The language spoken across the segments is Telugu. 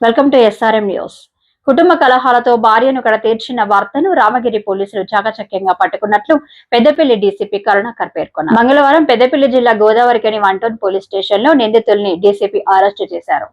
వెల్కమ్ టు ఎస్ఆర్ఎం న్యూస్ కుటుంబ కలహాలతో భార్యను కడ తీర్చిన వార్తను రామగిరి పోలీసులు చాకచక్యంగా పట్టుకున్నట్లు పెద్దపల్లి డీసీపీ కరుణాకర్ పేర్కొన్నారు. మంగళవారం పెద్దపల్లి జిల్లా గోదావరికని వంటోన్ పోలీస్ స్టేషన్లో నిందితుల్ని డీసీపీ అరెస్టు చేశారు.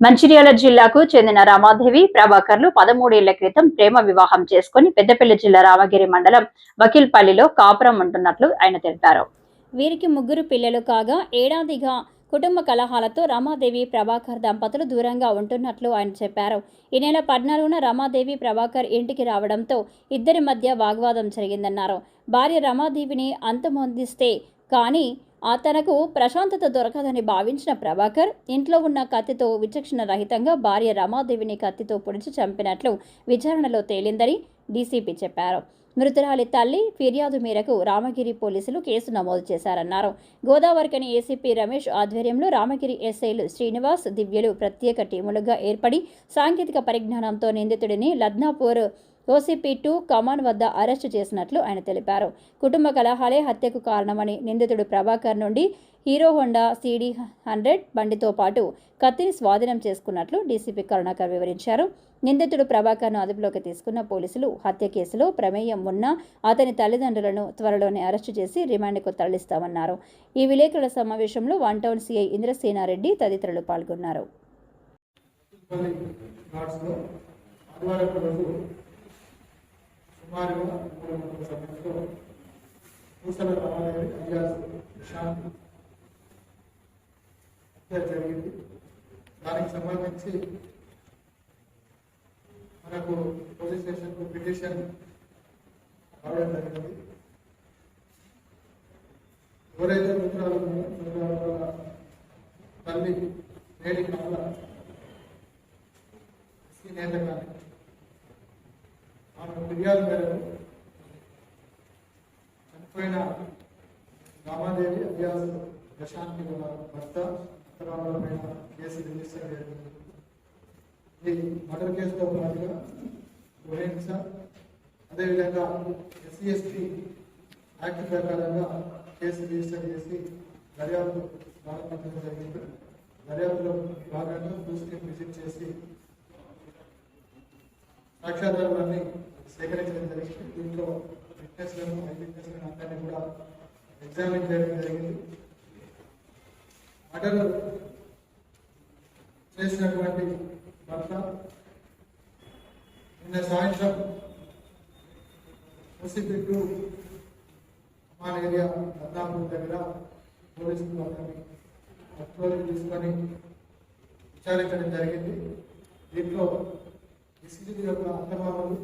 మంచిర్యాల జిల్లాకు చెందిన రామాదేవి ప్రభాకర్లు పదమూడేళ్ళ క్రితం ప్రేమ వివాహం చేసుకుని పెద్దపల్లి జిల్లా రామగిరి మండలం వకీల్పల్లిలో కాపురం ఉంటున్నట్లు ఆయన తెలిపారు. వీరికి ముగ్గురు పిల్లలు కాగా ఏడాదిగా కుటుంబ కలహాలతో రమాదేవి ప్రభాకర్ దంపతులు దూరంగా ఉంటున్నట్లు ఆయన చెప్పారు. ఈ నెల పద్నాలుగున రమాదేవి ప్రభాకర్ ఇంటికి రావడంతో ఇద్దరి మధ్య వాగ్వాదం జరిగిందన్నారు. భార్య రమాదేవిని అంతమొందిస్తే కానీ ఆ తనకు ప్రశాంతత దొరకదని భావించిన ప్రభాకర్ ఇంట్లో ఉన్న కత్తితో విచక్షణ రహితంగా భార్య రమాదేవిని కత్తితో పొడిచి చంపినట్లు విచారణలో తేలిందని డీసీపీ చెప్పారు. మృతురాలి తల్లి ఫిర్యాదు మేరకు రామగిరి పోలీసులు కేసు నమోదు చేశారన్నారు. గోదావరికని ఏసీపీ రమేష్ ఆధ్వర్యంలో రామగిరి ఎస్ఐలు శ్రీనివాస్ దివ్యలు ప్రత్యేక టీములుగా ఏర్పడి సాంకేతిక పరిజ్ఞానంతో నిందితుడిని లద్నాపూర్ ఓసీపీ టూ కమాన్ వద్ద అరెస్టు చేసినట్లు ఆయన తెలిపారు. కుటుంబ కలహాలే హత్యకు కారణమని నిందితుడు ప్రభాకర్ నుండి హీరో హోండా సీడీ హండ్రెడ్ బండితో పాటు కత్తిని స్వాధీనం చేసుకున్నట్లు డీసీపీ కరుణాకర్ వివరించారు. నిందితుడు ప్రభాకర్ను అదుపులోకి తీసుకున్న పోలీసులు హత్య కేసులో ప్రమేయం ఉన్న అతని తల్లిదండ్రులను త్వరలోనే అరెస్టు చేసి రిమాండ్కు తరలిస్తామన్నారు. ఈ విలేకరుల సమావేశంలో వన్ టౌన్ సీఐ ఇంద్రసేనారెడ్డి తదితరులు పాల్గొన్నారు. పల్లి ఘాట్స్లో ఆదివారం రోజు సుమారుగా మూడు గంటల సమయంలో పూసల రామాదేవి అలియాస్ ప్రశాంత్ హత్య జరిగింది దానికి సంబంధించి మనకు పోలీస్ స్టేషన్కు పిటిషన్ రావడం జరిగింది ఎవరైతే మృతురాలు ఉన్నారో, మృతురాలు వాళ్ళ తల్లి నేడి కమల శ్రీ నేతగాని ఆమె ఫిర్యాదు మేరకు చనిపోయిన రామాదేవి అభ్యాస ప్రశాంతి వాళ్ళ భర్త ఉత్తరాల కేసు రిజిస్టర్ జరిగింది ఇది మర్డర్ కేసుతో పాటుగా గృహహింస అదేవిధంగా ఎస్సీ ఎస్టీ యాక్ట్ ప్రకారంగా కేసు రిజిస్టర్ చేసి దర్యాప్తు ప్రారంభించడం జరిగింది. దర్యాప్తులో భాగంగా దృష్టిని విజిట్ చేసి సాక్ష్యాధారాలన్నీ సేకరించడం జరిగింది. దీంట్లో ఫిట్నెస్లను ఐ విట్నెస్లను అందరినీ కూడా ఎగ్జామిన్ చేయడం జరిగింది. మర్డర్ చేసినటువంటి భర్త నిన్న సాయంత్రం ముసిపిట్టు అమాన్ ఏరియా బద్నాపూర్ దగ్గర పోలీసులు అతన్ని అప్రోలు తీసుకొని విచారించడం జరిగింది. దీంట్లో ఇసిజీ యొక్క అత్తమామలు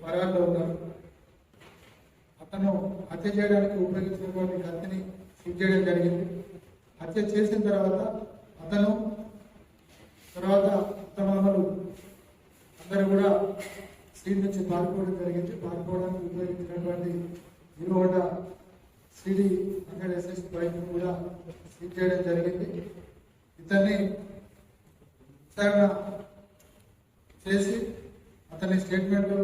ఒక పరాల్లో ఉన్నారు. అతను హత్య చేయడానికి ఉపయోగించినటువంటి కత్తిని షూట్ చేయడం జరిగింది. హత్య చేసిన తర్వాత అతను తర్వాత అత్తమామలు అందరూ కూడా సీట్ నుంచి పారిపోవడం జరిగింది. పారిపోవడానికి ఉపయోగించినటువంటి Hero Honda CD hundred SS bike కూడా సీజ్ చేయడం జరిగింది. ఇతన్ని విచారణ చేసి అతని statement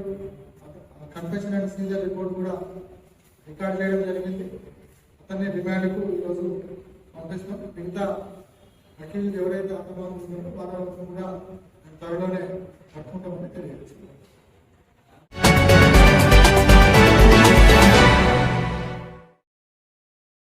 confession and seizure report కూడా రికార్డ్ చేయడం జరిగింది. అతన్ని డిమాండ్కు ఈరోజు పంపిస్తాం మిగతా వకీలు ఎవరైతే అర్థమవుతున్నారో వాళ్ళ కూడా త్వరలోనే పట్టుకుంటామని తెలియజేస్తున్నాం.